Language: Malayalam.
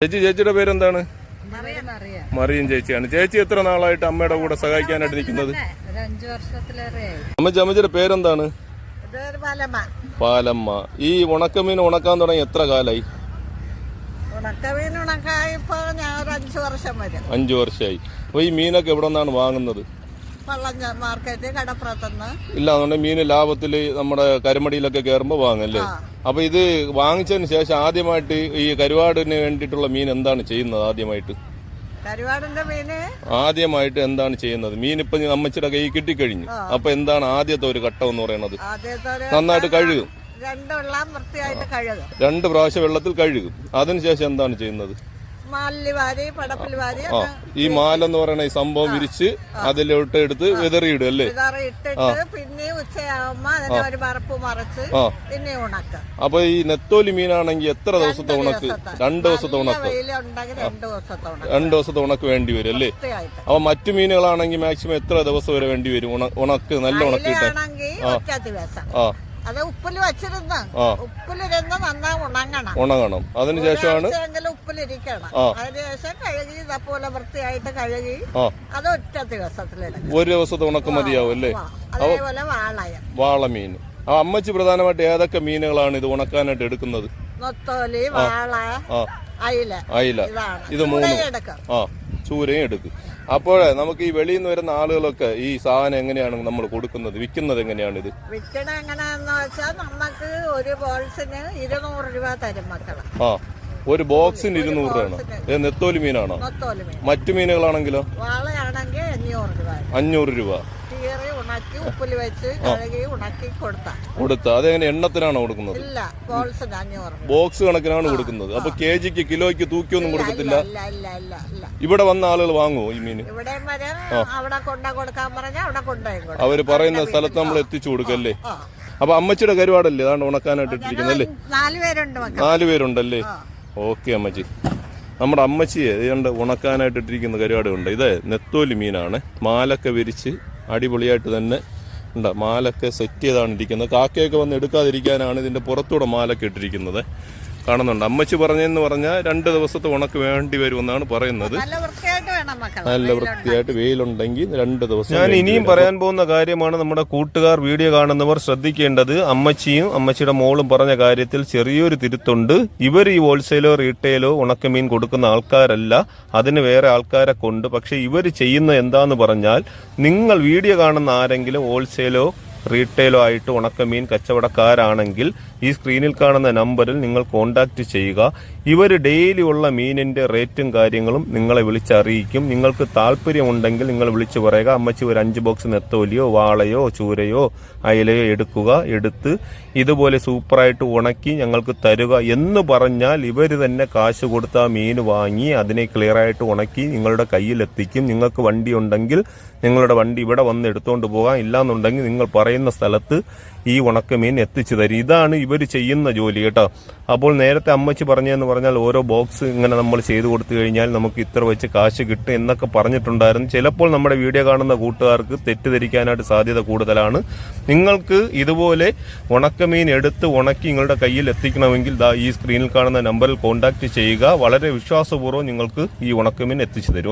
ചേച്ചി ചേച്ചിയുടെ പേരെന്താണ്? മറിയം ചേച്ചിയാണ്. ചേച്ചി എത്ര നാളായിട്ട് അമ്മയുടെ കൂടെ സഹായിക്കാനായിട്ട് നിൽക്കുന്നത്? അമ്മച്ചി അമ്മച്ചിയുടെ പേരെന്താണ്? പാലമ്മ. ഈ ഉണക്കമീൻ ഉണക്കാൻ തുടങ്ങി എത്ര കാലായി? ഉണക്കമീൻ ഉണക്കായപ്പോ ഞാൻ ഒരു അഞ്ചു വർഷം വരും. അഞ്ചു വർഷമായി അപ്പൊ ഈ മീനൊക്കെ എവിടെ നിന്നാണ് വാങ്ങുന്നത്? വള്ളം മാർക്കറ്റ് കടപ്പുറത്തുനിന്ന്. ഇല്ല അതുകൊണ്ട് മീൻ ലാഭത്തിൽ നമ്മുടെ കരുമടിയിലൊക്കെ കയറുമ്പോൾ വാങ്ങല്ലേ. അപ്പൊ ഇത് വാങ്ങിച്ചതിന് ശേഷം ആദ്യമായിട്ട് ഈ കരുവാടിന് വേണ്ടിയിട്ടുള്ള മീൻ എന്താണ് ചെയ്യുന്നത് ആദ്യമായിട്ട്? കരുവാടിന്റെ മീന് ആദ്യമായിട്ട് എന്താണ് ചെയ്യുന്നത്? മീൻ ഇപ്പൊ അമ്മച്ചിയുടെ കൈ കിട്ടിക്കഴിഞ്ഞു. അപ്പൊ എന്താണ് ആദ്യത്തെ ഒരു ഘട്ടം എന്ന് പറയുന്നത്? നന്നായിട്ട് കഴുകും. രണ്ട് പ്രാവശ്യം വെള്ളത്തിൽ കഴുകും. അതിനുശേഷം എന്താണ് ചെയ്യുന്നത്? മാലിൽ വാരി പടപ്പിൽ വാരി ആ ഈ മാലെന്ന് പറയുന്ന ഈ സംഭവം വിരിച്ച് അതിലോട്ട് എടുത്ത് വിതറിയിടും അല്ലേ? ഇട്ടിട്ട് പിന്നെ ഉച്ചയാവുമ്പോ അതിനെ ഒരു പറപ്പ് മറച്ച് ആ. പിന്നെ ഉണക്ക. അപ്പൊ ഈ നെത്തോലി മീനാണെങ്കിൽ എത്ര ദിവസത്തെ ഉണക്ക്? രണ്ട് ദിവസത്തെ ഉണക്ക്. വെയിലുണ്ടെങ്കിൽ രണ്ടു ദിവസത്തെ ഉണക്ക. രണ്ട് ദിവസത്തെ ഉണക്ക് വേണ്ടി വരും അല്ലേ? അപ്പൊ മറ്റു മീനുകളാണെങ്കിൽ മാക്സിമം എത്ര ദിവസം വരെ വേണ്ടി വരും? ഉണ- ഉണക്ക് നല്ല ഉണക്ക് കിട്ടാൻ. ആണെങ്കിൽ ഒറ്റ ദിവസം. ആ. അത് ഉപ്പിൽ വെച്ചിരുന്ന്. ആ. ഉപ്പിലിരുന്ന് നന്നാ ഉണങ്ങണം. ഉണങ്ങണം. അതിനുശേഷമാണ് ഒരാഴ്ചയെങ്കിലും ഉപ്പിലിരിക്കണം ആ. അതിനുശേഷം കഴുകി ഇതേപോലെ വൃത്തിയായിട്ട് കഴുകി ആ. അത് ഒറ്റ ദിവസത്തിലെടുക്കും ഒരു ദിവസത്തെ ഉണക്ക് മതിയാവും അല്ലേ. അതേപോലെ വാളയം. വാളമീൻ. ആ അമ്മച്ചി പ്രധാനമായിട്ട് ഏതൊക്കെ മീനുകളാണ് ഇത് ഉണക്കാനായിട്ട് എടുക്കുന്നത്? നൊത്തോലി വാള ആ. അയില. ഇത് മൂന്ന്. ആ ചൂരയും എടുക്കും. അപ്പോഴേ നമുക്ക് ഈ വെളിയിൽ നിന്ന് വരുന്ന ആളുകളൊക്കെ ഈ സാധനം എങ്ങനെയാണ് നമ്മൾ കൊടുക്കുന്നത്? വിൽക്കുന്നത് എങ്ങനെയാണ് ഇത് വിൽക്കണ എങ്ങനെയാന്ന് വെച്ചാൽ നമുക്ക് ഒരു ബോൾസിന് ഇരുന്നൂറ് രൂപ തരും മക്കൾ. ആ. ഒരു ബോക്സിന് ഇരുന്നൂറ് രൂപയാണ്. ഇത് നെത്തോലി മീനാണോ? മറ്റു മീനുകളാണെങ്കിലോ? അഞ്ഞൂറ് രൂപ. കൊടുത്ത. അതെങ്ങനെ എണ്ണത്തിനാണോ കൊടുക്കുന്നത്? ബോക്സ് കണക്കിനാണ് കൊടുക്കുന്നത്. അപ്പൊ കെ ജിക്ക് കിലോയ്ക്ക് തൂക്കിയൊന്നും കൊടുക്കത്തില്ല? ഇവിടെ വന്ന ആളുകൾ വാങ്ങുമോ ഈ മീൻ അവർ പറയുന്ന സ്ഥലത്ത് നമ്മൾ എത്തിച്ചു കൊടുക്കല്ലേ. അപ്പൊ അമ്മച്ചിയുടെ കരുവാടല്ലേ? അതാണ്ട് ഉണക്കാനായിട്ട് ഇട്ടിരിക്കുന്നത് അല്ലേ നാല് ഓക്കെ അമ്മച്ചി. നമ്മുടെ അമ്മച്ചിയെ ഇതുകൊണ്ട് ഉണക്കാനായിട്ട് ഇട്ടിരിക്കുന്ന കരുവാടുണ്ട് ഇത് നെത്തോലി മീനാണ്. മാലൊക്കെ വിരിച്ച് അടിപൊളിയായിട്ട് തന്നെ ഉണ്ട്. മാലൊക്കെ സെറ്റ് ചെയ്താണ് ഇരിക്കുന്നത്. കാക്കയൊക്കെ വന്ന് എടുക്കാതിരിക്കാനാണ് ഇതിന്റെ പുറത്തൂടെ മാലൊക്കെ ഇട്ടിരിക്കുന്നത്. കാണുന്നുണ്ട്. അമ്മച്ചി പറഞ്ഞെന്ന് പറഞ്ഞാൽ രണ്ട് ദിവസത്തെ ഉണക്ക് വേണ്ടി വരുമെന്നാണ് പറയുന്നത്. നല്ല വൃത്തിയായിട്ട് വേണം മക്കൾ നല്ല വൃത്തിയായിട്ട് വെയിലുണ്ടെങ്കിൽ രണ്ട് ദിവസം ഞാൻ ഇനിയും പറയാൻ പോകുന്ന കാര്യമാണ് നമ്മുടെ കൂട്ടുകാർ വീഡിയോ കാണുന്നവർ ശ്രദ്ധിക്കേണ്ടത്. അമ്മച്ചിയും അമ്മച്ചിയുടെ മോളും പറഞ്ഞ കാര്യത്തിൽ ചെറിയൊരു തിരുത്തുണ്ട്. ഇവർ ഈ ഹോൾസെയിലോ റീറ്റെയിലോ ഉണക്കമീൻ കൊടുക്കുന്ന ആൾക്കാരല്ല. അതിന് വേറെ ആൾക്കാരെ കൊണ്ട്. പക്ഷെ ഇവർ ചെയ്യുന്ന എന്താന്ന് പറഞ്ഞാൽ നിങ്ങൾ വീഡിയോ കാണുന്ന ആരെങ്കിലും ഹോൾസെയിലോ റീറ്റെയിലോ ആയിട്ട് ഉണക്കമീൻ കച്ചവടക്കാരാണെങ്കിൽ ഈ സ്ക്രീനിൽ കാണുന്ന നമ്പറിൽ നിങ്ങൾ കോൺടാക്റ്റ് ചെയ്യുക. ഇവർ ഡെയിലി ഉള്ള മീനിന്റെ റേറ്റും കാര്യങ്ങളും നിങ്ങളെ വിളിച്ചറിയിക്കും. നിങ്ങൾക്ക് താല്പര്യമുണ്ടെങ്കിൽ നിങ്ങൾ വിളിച്ചു പറയുക. അമ്മച്ചി ഒരു അഞ്ച് ബോക്സ് നെത്തോലിയോ വാളയോ ചൂരയോ അയലയോ എടുക്കുക. എടുത്ത് ഇതുപോലെ സൂപ്പറായിട്ട് ഉണക്കി ഞങ്ങൾക്ക് തരുക എന്ന് പറഞ്ഞാൽ ഇവർ തന്നെ കാശ് കൊടുത്ത് ആ മീൻ വാങ്ങി അതിനെ ക്ലിയർ ആയിട്ട് ഉണക്കി നിങ്ങളുടെ കയ്യിലെത്തിക്കും. നിങ്ങൾക്ക് വണ്ടി ഉണ്ടെങ്കിൽ നിങ്ങളുടെ വണ്ടി ഇവിടെ വന്ന് എടുത്തുകൊണ്ട് പോകാം. ഇല്ലാന്നുണ്ടെങ്കിൽ നിങ്ങൾ പറയുന്ന സ്ഥലത്ത് ഈ ഉണക്കമീൻ എത്തിച്ചു തരും. ഇതാണ് ഇവർ ചെയ്യുന്ന ജോലി കേട്ടോ. അപ്പോൾ നേരത്തെ അമ്മച്ചി പറഞ്ഞതെന്ന് പറഞ്ഞാൽ ഓരോ ബോക്സ് ഇങ്ങനെ നമ്മൾ ചെയ്തു കൊടുത്തു കഴിഞ്ഞാൽ നമുക്ക് ഇത്ര വെച്ച് കാശ് കിട്ടും എന്നൊക്കെ പറഞ്ഞിട്ടുണ്ടായിരുന്നു. ചിലപ്പോൾ നമ്മുടെ വീഡിയോ കാണുന്ന കൂട്ടുകാർക്ക് തെറ്റിദ്ധരിക്കാനായിട്ട് സാധ്യത കൂടുതലാണ്. നിങ്ങൾക്ക് ഇതുപോലെ ഉണക്കമീൻ എടുത്ത് ഉണക്കി നിങ്ങളുടെ കയ്യിൽ എത്തിക്കണമെങ്കിൽ ദാ ഈ സ്ക്രീനിൽ കാണുന്ന നമ്പറിൽ കോൺടാക്ട് ചെയ്യുക. വളരെ വിശ്വാസപൂർവം നിങ്ങൾക്ക് ഈ ഉണക്കമീൻ എത്തിച്ചു തരും.